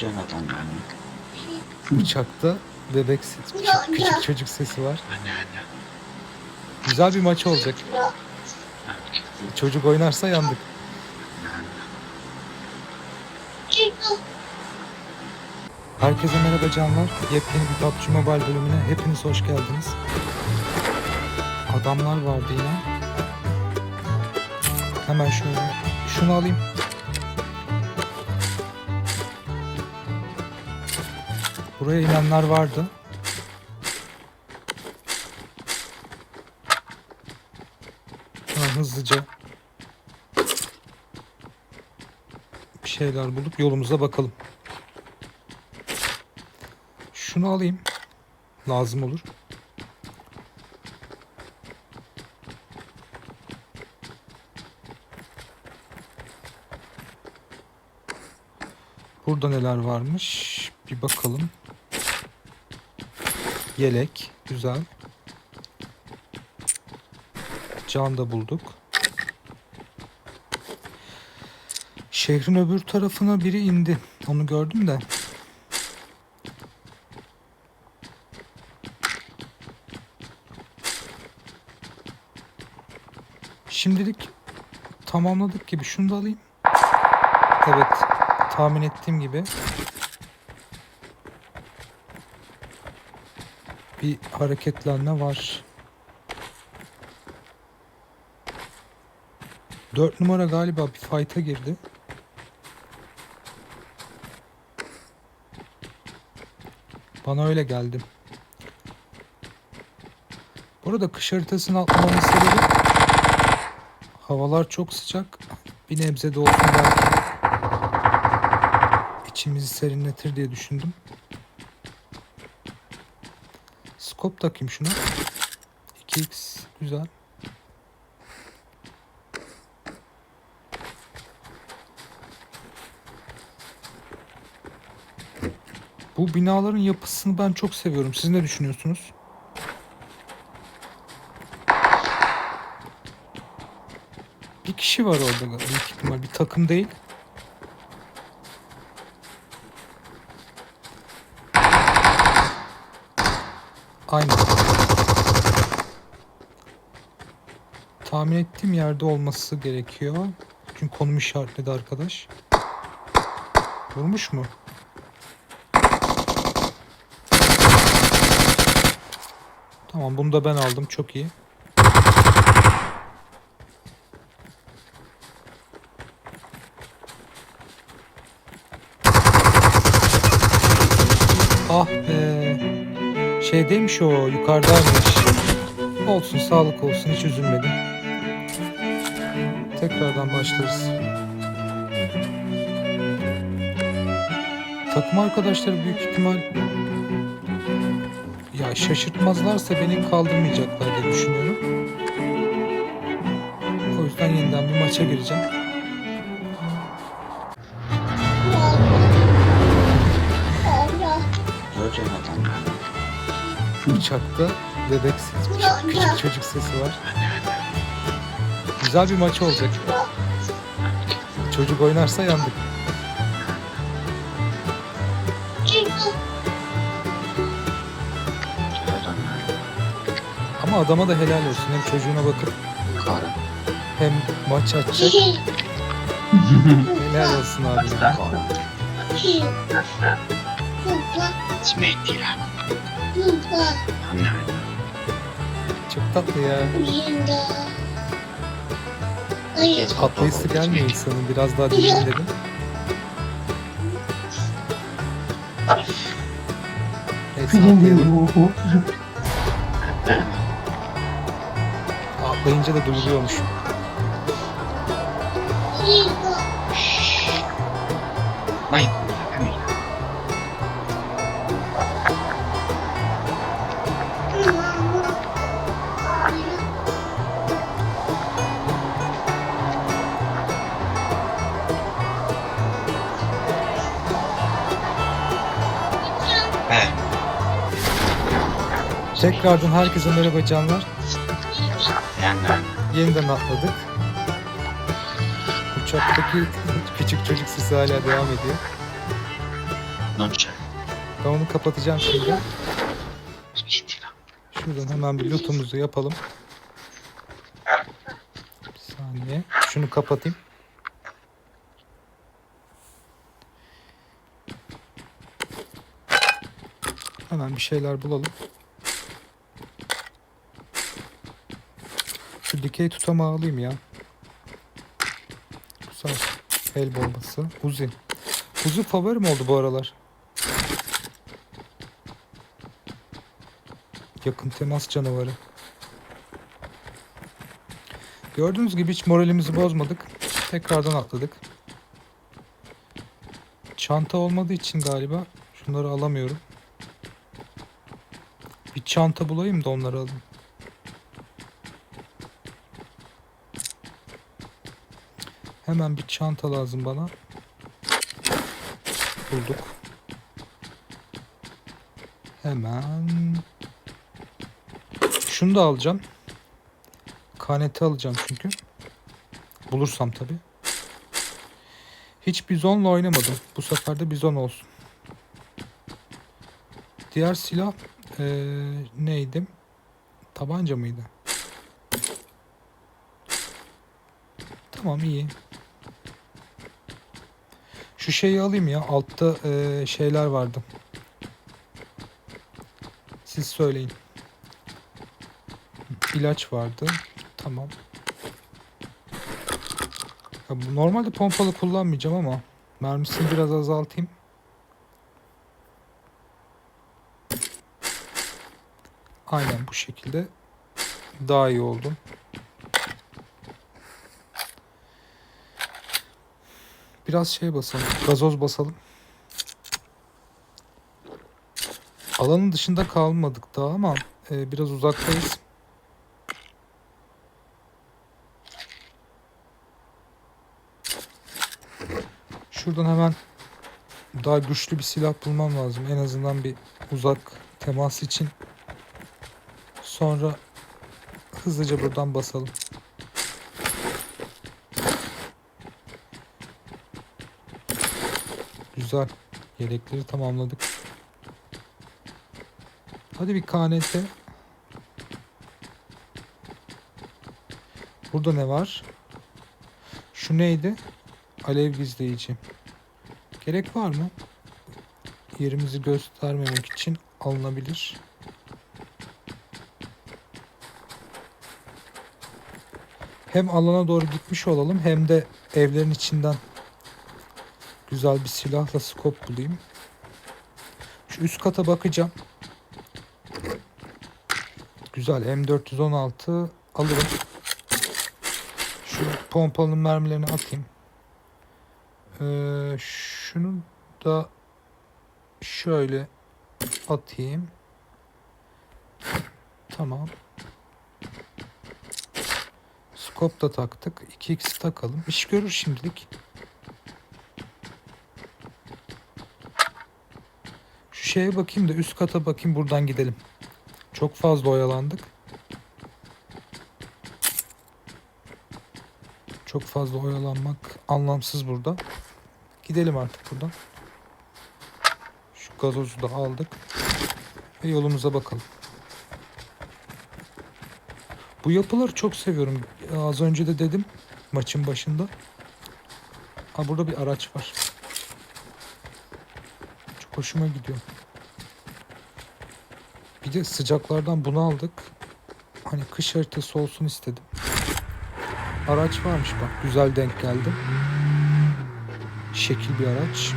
Göreceksin adamlarını. Uçakta bebek sesi, küçük, küçük çocuk sesi var. Anne anne. Güzel bir maç olacak. Çocuk oynarsa yandık. Herkese merhaba canlar. Yepyeni bir PUBG Mobile bölümüne hepiniz hoş geldiniz. Adamlar vardı yine. Hemen şöyle şunu alayım. Buraya inenler vardı. Hemen hızlıca bir şeyler bulup yolumuza bakalım. Şunu alayım. Lazım olur. Burada neler varmış? Bir bakalım. Yelek. Güzel. Can da bulduk. Şehrin öbür tarafına biri indi. Onu gördüm de. Şimdilik tamamladık gibi. Şunu da alayım. Evet. Tahmin ettiğim gibi. Bir hareketlenme var. 4 numara galiba bir fight'a girdi. Bana öyle geldi. Bu arada kış haritasını atlamamın sebebi havalar çok sıcak. Bir nebze de olsun belki içimizi serinletir diye düşündüm. Scope takayım şuna. 2x güzel. Bu binaların yapısını ben çok seviyorum. Siz ne düşünüyorsunuz? Bir kişi var orada büyük. Bir takım değil. Aynen. Tahmin ettiğim yerde olması gerekiyor. Çünkü konum işaretledi arkadaş. Vurmuş mu? Tamam bunu da ben aldım. Çok iyi. Ah be. Şeydeymiş o yukarıdaymış. Olsun sağlık olsun hiç üzülmedim. Tekrardan başlarız. Takım arkadaşları büyük ihtimal ya şaşırtmazlarsa beni kaldırmayacaklar diye düşünüyorum. O yüzden yeniden bir maça gireceğim. Uçakta bebek sesi, küçük, küçük çocuk sesi var. Güzel bir maç olacak. Çocuk oynarsa yandık. Ama adama da helal olsun. Hem çocuğuna bakıp hem maç açacak. helal olsun abi. ya. Çok tatlı ya. Geç Atlayısı gelmiyor insanın. Biraz daha dinleyin dedim. Neyse atlayalım. Atlayınca da duyuluyormuş. Vay Tekrardan herkese merhaba canlar. Yani Yeniden atladık. Uçaktaki küçük çocuk sesi hala devam ediyor. Non c'è. Ben onu kapatacağım şimdi. Şuradan hemen bir lootumuzu yapalım. Bir saniye. Şunu kapatayım. Hemen bir şeyler bulalım. Şu dikey tutamağı alayım ya. Güzel. El bombası. Uzi. Uzi favorim oldu bu aralar. Yakın temas canavarı. Gördüğünüz gibi hiç moralimizi bozmadık. Tekrardan atladık. Çanta olmadığı için galiba şunları alamıyorum. Bir çanta bulayım da onları alayım. Hemen bir çanta lazım bana. Bulduk. Hemen şunu da alacağım. Kaneti alacağım çünkü. Bulursam tabi. Hiç bizonla oynamadım. Bu sefer de bizon olsun. Diğer silah eee, neydi? Tabanca mıydı? Tamam iyi. Şu şeyi alayım ya. Altta eee, şeyler vardı. Siz söyleyin. İlaç vardı. Tamam. Ya normalde pompalı kullanmayacağım ama mermisini biraz azaltayım. Aynen bu şekilde daha iyi oldu. Biraz şey basalım. Gazoz basalım. Alanın dışında kalmadık daha ama e, biraz uzaktayız. Şuradan hemen daha güçlü bir silah bulmam lazım. En azından bir uzak temas için. Sonra hızlıca buradan basalım. Güzel. Yelekleri tamamladık. Hadi bir KNT. Burada ne var? Şu neydi? Alev gizleyici. Gerek var mı? Yerimizi göstermemek için alınabilir. Hem alana doğru gitmiş olalım hem de evlerin içinden güzel bir silahla scope bulayım. Şu üst kata bakacağım. Güzel M416 alırım. Şu pompalının mermilerini atayım. Ee, şunu da şöyle atayım. Tamam. Scope da taktık. 2x takalım. İş görür şimdilik. Şeye bakayım da üst kata bakayım buradan gidelim. Çok fazla oyalandık. Çok fazla oyalanmak anlamsız burada. Gidelim artık buradan. Şu gazozu da aldık. Ve yolumuza bakalım. Bu yapıları çok seviyorum. Az önce de dedim maçın başında. Ha burada bir araç var. Çok hoşuma gidiyor. Bir de sıcaklardan bunu aldık. Hani kış haritası olsun istedim. Araç varmış bak. Güzel denk geldi. Şekil bir araç.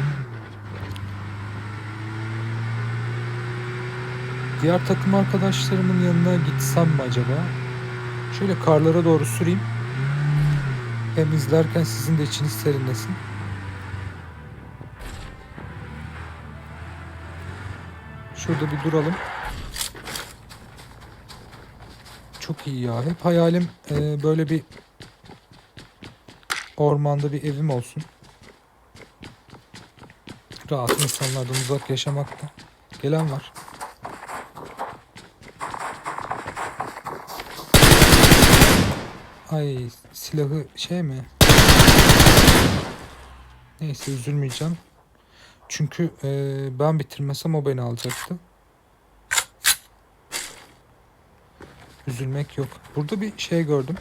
Diğer takım arkadaşlarımın yanına gitsem mi acaba? Şöyle karlara doğru süreyim. Hem izlerken sizin de içiniz serinlesin. Şurada bir duralım. Çok iyi ya. Hep hayalim e, böyle bir ormanda bir evim olsun. Rahat insanlardan uzak yaşamakta. Gelen var. Ay silahı şey mi? Neyse üzülmeyeceğim. Çünkü eee, ben bitirmesem o beni alacaktı. Üzülmek yok. Burada bir şey gördüm.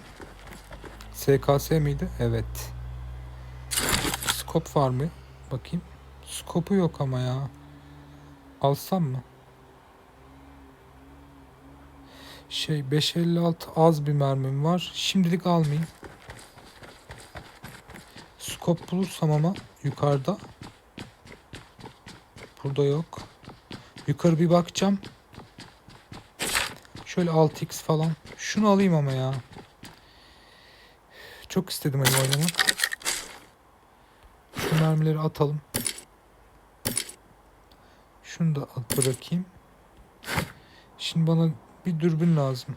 SKS miydi? Evet. Skop var mı? Bakayım. Skopu yok ama ya. Alsam mı? Şey 556 az bir mermim var. Şimdilik almayayım. Skop bulursam ama yukarıda. Burada yok. Yukarı bir bakacağım. Şöyle 6x falan. Şunu alayım ama ya. Çok istedim hani oynamak. Şu mermileri atalım. Şunu da at bırakayım. Şimdi bana bir dürbün lazım.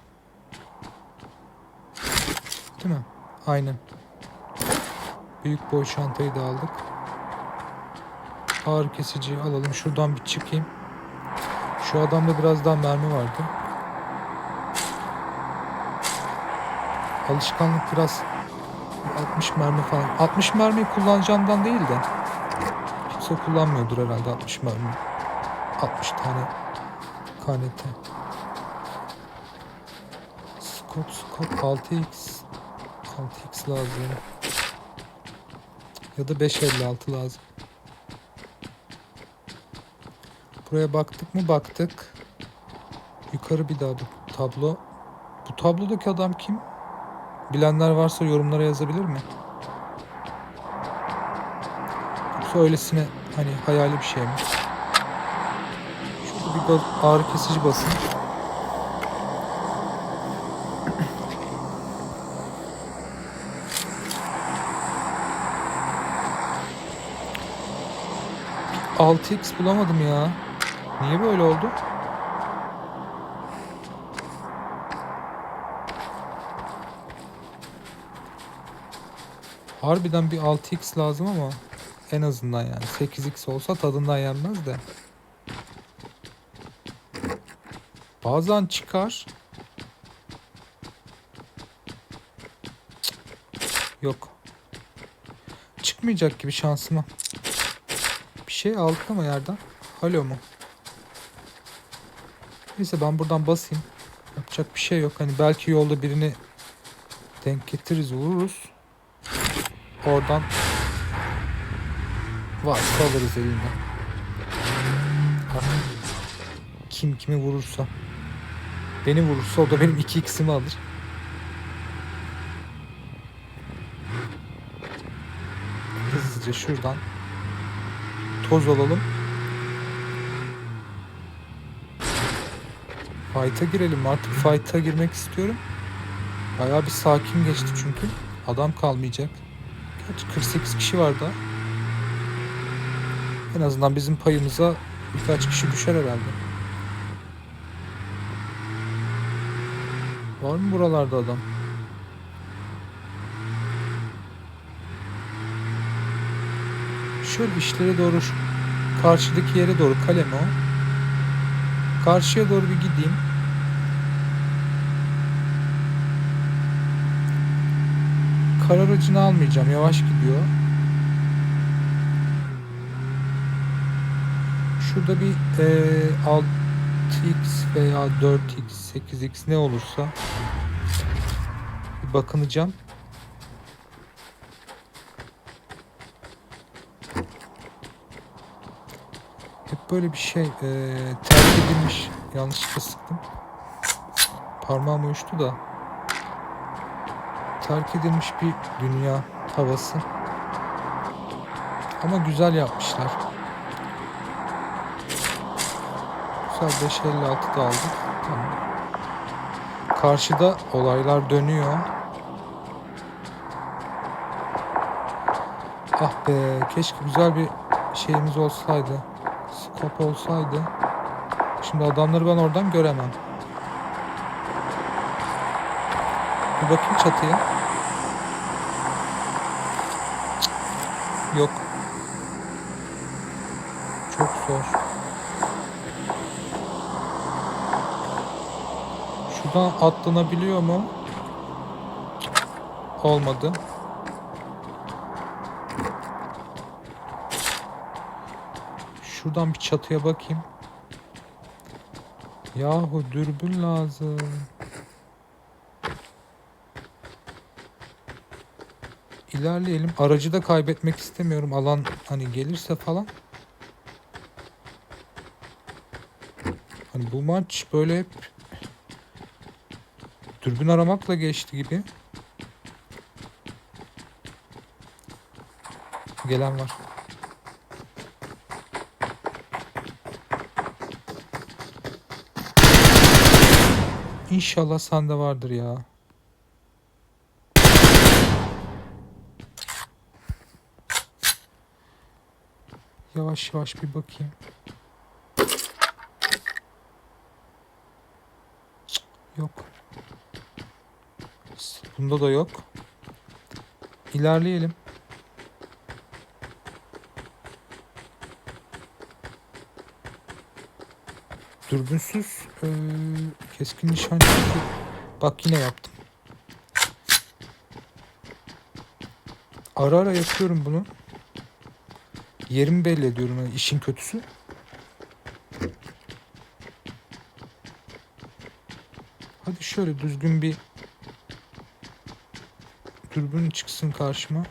Değil mi? Aynen. Büyük boy çantayı da aldık. Ağrı kesiciyi alalım. Şuradan bir çıkayım. Şu adamda biraz daha mermi vardı. Alışkanlık biraz 60 mermi falan. 60 mermiyi kullanacağımdan değil de kimse kullanmıyordur herhalde 60 mermi. 60 tane KNT. Scope scope 6x 6x lazım. Ya da 556 lazım. Buraya baktık mı baktık. Yukarı bir daha bu tablo. Bu tablodaki adam kim? Bilenler varsa yorumlara yazabilir mi? Yoksa öylesine hani hayali bir şey mi? Şurada bir ağrı kesici basın. Altı x bulamadım ya. Niye böyle oldu? Harbiden bir 6x lazım ama en azından yani 8x olsa tadından yenmez de. Bazen çıkar. Yok. Çıkmayacak gibi şansıma. Bir şey aldık ama yerden. Halo mu? Neyse ben buradan basayım. Yapacak bir şey yok. Hani belki yolda birini denk getiririz vururuz. Oradan varsa alırız elinden. Artık Kim kimi vurursa. Beni vurursa o da benim 2x'imi alır. Hızlıca şuradan toz alalım. Fight'a girelim. Artık fight'a girmek istiyorum. Bayağı bir sakin geçti çünkü. Adam kalmayacak. Gerçi 48 kişi var da. En azından bizim payımıza birkaç kişi düşer herhalde. Var mı buralarda adam? Şöyle işlere doğru karşıdaki yere doğru kalem o. Karşıya doğru bir gideyim. Kar aracını almayacağım. Yavaş gidiyor. Şurada bir eee 6x veya 4x, 8x ne olursa bir bakınacağım. Hep böyle bir şey eee terk edilmiş. Yanlışlıkla sıktım. Parmağım uyuştu da. Terk edilmiş bir dünya havası. Ama güzel yapmışlar. Güzel 556 da aldık. Tamam. Karşıda olaylar dönüyor. Ah be keşke güzel bir şeyimiz olsaydı. Skop olsaydı. Şimdi adamları ben oradan göremem. Bir bakayım çatıya. Yok. Çok zor. Şuradan atlanabiliyor mu? Olmadı. Şuradan bir çatıya bakayım. Yahu dürbün lazım. İlerleyelim. Aracı da kaybetmek istemiyorum. Alan hani gelirse falan. Hani bu maç böyle hep dürbün aramakla geçti gibi. Gelen var. İnşallah sende vardır ya. Yavaş yavaş bir bakayım. Yok. Bunda da yok. İlerleyelim. Dürbünsüz eee, keskin nişancı. Bak yine yaptım. Ara ara yapıyorum bunu. Yerimi belli ediyorum yani işin kötüsü. Hadi şöyle düzgün bir dürbün çıksın karşıma.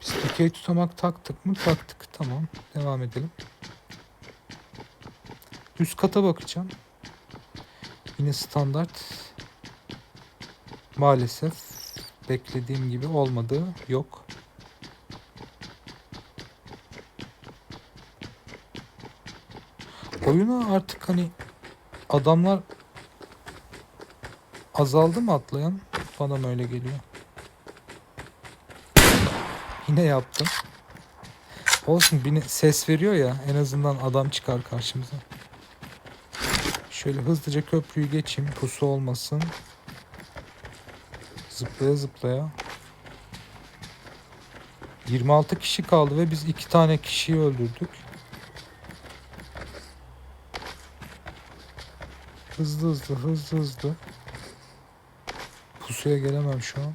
Biz dikey tutamak taktık mı? Taktık. Tamam. Devam edelim. Üst kata bakacağım. Yine standart. Maalesef beklediğim gibi olmadı. Yok. Oyuna artık hani adamlar azaldı mı atlayan? Bana mı öyle geliyor? Yine yaptım. Olsun bir ses veriyor ya en azından adam çıkar karşımıza. Şöyle hızlıca köprüyü geçeyim pusu olmasın. Zıplaya zıplaya. 26 kişi kaldı ve biz iki tane kişiyi öldürdük. Hızlı hızlı hızlı hızlı. Pusuya gelemem şu an.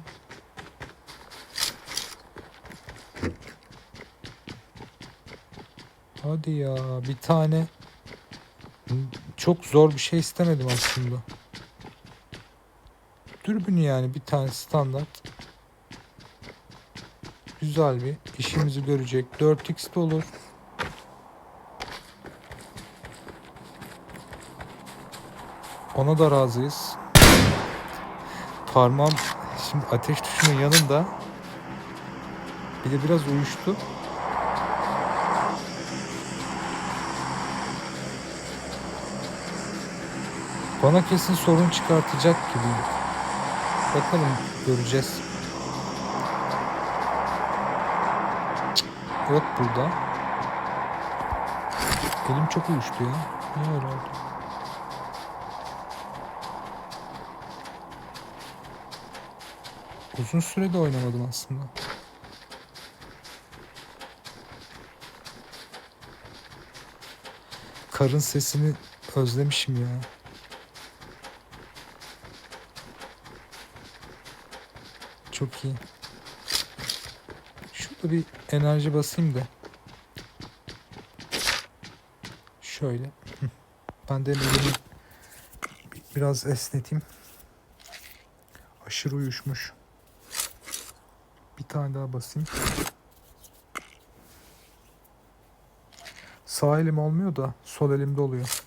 Hadi ya bir tane çok zor bir şey istemedim aslında. Dürbün yani bir tane standart. Güzel bir işimizi görecek. 4x de olur. Ona da razıyız. Parmağım şimdi ateş tuşunun yanında. Bir de biraz uyuştu. Bana kesin sorun çıkartacak gibi. Bakalım göreceğiz. Yok burada. Elim çok uyuştu ya. Niye öyle oldu? Uzun sürede oynamadım aslında. Karın sesini özlemişim ya. Çok iyi. Şurada bir enerji basayım da. Şöyle. Ben de elimi bi- biraz esneteyim. Aşırı uyuşmuş. Bir tane daha basayım. Sağ elim olmuyor da sol elimde oluyor.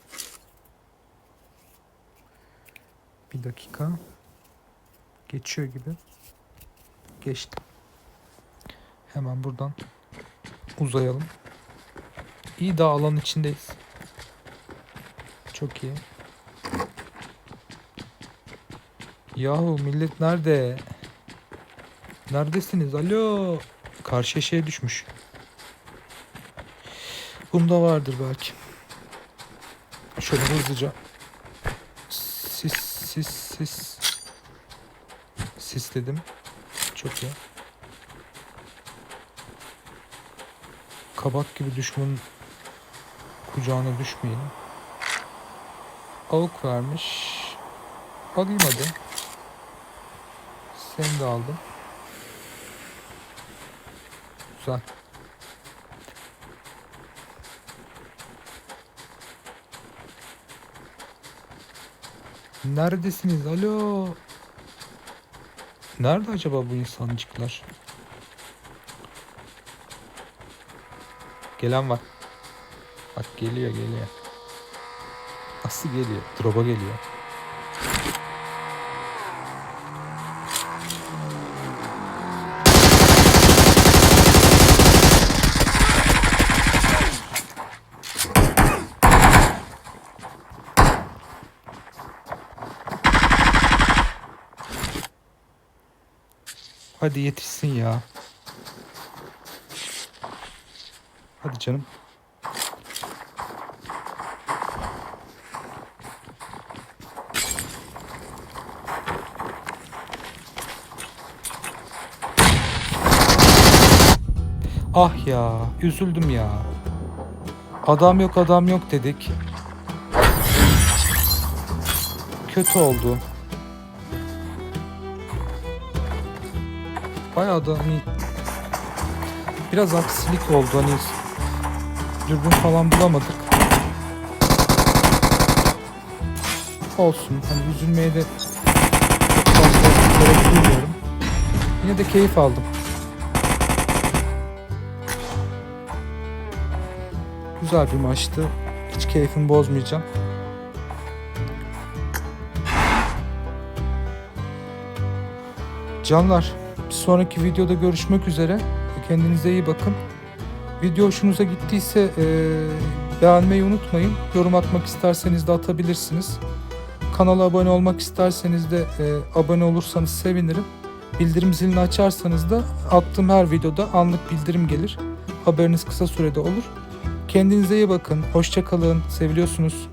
Bir dakika. Geçiyor gibi. Geçti. Hemen buradan uzayalım. İyi daha alan içindeyiz. Çok iyi. Yahu millet nerede? Neredesiniz? Alo. Karşı şeye düşmüş. Bunda vardır belki. Şöyle hızlıca. Sis sis sis. Sisledim. Çok iyi. Kabak gibi düşmanın kucağına düşmeyelim. Avuk vermiş. Alayım hadi. Seni de aldım. Güzel. Neredesiniz? Alo. Nerede acaba bu insancıklar? Gelen var. Bak geliyor geliyor. Nasıl geliyor? Drop'a geliyor. Hadi yetişsin ya. Hadi canım. Ah ya, üzüldüm ya. Adam yok adam yok dedik. Kötü oldu. Bayağı da hani biraz aksilik oldu hani dürbün falan bulamadık. Olsun hani üzülmeye de çok fazla gerek duymuyorum. Yine de keyif aldım. Güzel bir maçtı. Hiç keyfimi bozmayacağım. Canlar, bir sonraki videoda görüşmek üzere. Kendinize iyi bakın. Video hoşunuza gittiyse eee, beğenmeyi unutmayın. Yorum atmak isterseniz de atabilirsiniz. Kanala abone olmak isterseniz de eee, abone olursanız sevinirim. Bildirim zilini açarsanız da attığım her videoda anlık bildirim gelir. Haberiniz kısa sürede olur. Kendinize iyi bakın. Hoşça kalın. Seviliyorsunuz.